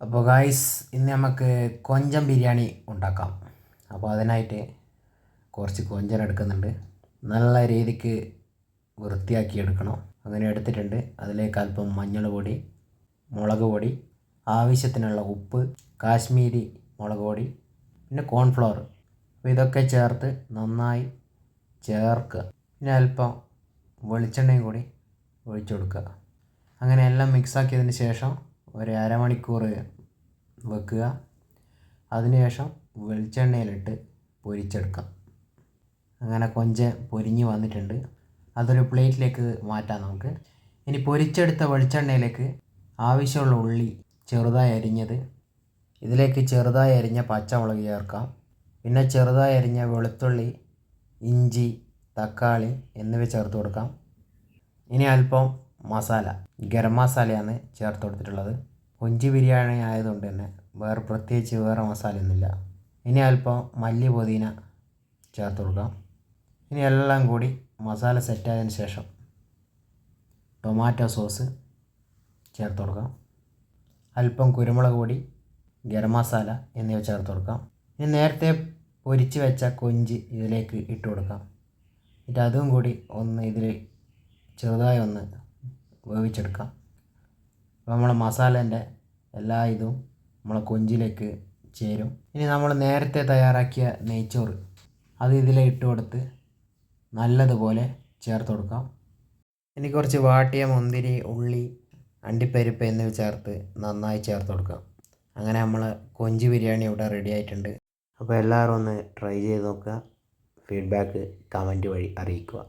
അപ്പോൾ ഗായ്സ് ഇന്ന് നമുക്ക് കൊഞ്ചം ബിരിയാണി ഉണ്ടാക്കാം. അപ്പോൾ അതിനായിട്ട് കുറച്ച് കൊഞ്ചൻ എടുക്കുന്നുണ്ട്. നല്ല രീതിക്ക് വൃത്തിയാക്കി എടുക്കണം. അങ്ങനെ എടുത്തിട്ടുണ്ട്. അതിലേക്ക് അല്പം മഞ്ഞൾ പൊടി മുളക് പൊടി ആവശ്യത്തിനുള്ള ഉപ്പ് കാശ്മീരി മുളക് പൊടി പിന്നെ കോൺഫ്ലവർ അപ്പോൾ ഇതൊക്കെ ചേർത്ത് നന്നായി ചേർക്കുക. പിന്നെ അല്പം വെളിച്ചെണ്ണയും കൂടി ഒഴിച്ചു കൊടുക്കുക. അങ്ങനെ എല്ലാം മിക്സാക്കിയതിന് ശേഷം ഒരു അരമണിക്കൂർ വെക്കുക. അതിനുശേഷം വെളിച്ചെണ്ണയിലിട്ട് പൊരിച്ചെടുക്കാം. അങ്ങനെ കൊഞ്ച് പൊരിഞ്ഞ് വന്നിട്ടുണ്ട്. അതൊരു പ്ലേറ്റിലേക്ക് മാറ്റാം നമുക്ക്. ഇനി പൊരിച്ചെടുത്ത വെളിച്ചെണ്ണയിലേക്ക് ആവശ്യമുള്ള ഉള്ളി ചെറുതായി അരിഞ്ഞത്. ഇതിലേക്ക് ചെറുതായി അരിഞ്ഞ പച്ചമുളക് ചേർക്കാം. പിന്നെ ചെറുതായി അരിഞ്ഞ വെളുത്തുള്ളി ഇഞ്ചി തക്കാളി എന്നിവ ചേർത്ത് കൊടുക്കാം. ഇനി അല്പം മസാല. ഗരം മസാലയാണ് ചേർത്ത് കൊടുത്തിട്ടുള്ളത്. കൊഞ്ച് ബിരിയാണി ആയതുകൊണ്ട് തന്നെ വേറെ പ്രത്യേകിച്ച് വേറെ മസാലയൊന്നുമില്ല. ഇനി അല്പം മല്ലി പുതിന ചേർത്ത് കൊടുക്കാം. ഇനി എല്ലാം കൂടി മസാല സെറ്റായതിന് ശേഷം ടൊമാറ്റോ സോസ് ചേർത്ത് കൊടുക്കാം. അല്പം കുരുമുളക് പൊടി ഗരം മസാല എന്നിവ ചേർത്ത് കൊടുക്കാം. ഇനി നേരത്തെ പൊരിച്ച് വെച്ച കൊഞ്ച് ഇതിലേക്ക് ഇട്ട് കൊടുക്കാം. എന്നിട്ട് അതും കൂടി ഒന്ന് ഇതിൽ ചെറുതായി ഒന്ന് വേവിച്ചെടുക്കാം. നമ്മളെ മസാലേന്റെ എല്ലാ ഇതും നമ്മളെ കൊഞ്ചിലേക്ക് ചേരും. ഇനി നമ്മൾ നേരത്തെ തയ്യാറാക്കിയ നെയ്ച്ചോറ് അത് ഇതിലെ ഇട്ട് കൊടുത്ത് നല്ലതുപോലെ ചേർത്ത് കൊടുക്കാം. ഇനി കുറച്ച് വാട്ടിയ മുന്തിരി ഉള്ളി അണ്ടിപ്പരിപ്പ് എന്നിവ ചേർത്ത് നന്നായി ചേർത്ത് കൊടുക്കാം. അങ്ങനെ നമ്മൾ കൊഞ്ച് ബിരിയാണി ഇവിടെ റെഡി ആയിട്ടുണ്ട്. അപ്പോൾ എല്ലാവരും ഒന്ന് ട്രൈ ചെയ്ത് നോക്കുക. ഫീഡ്ബാക്ക് കമന്റ് വഴി അറിയിക്കുക.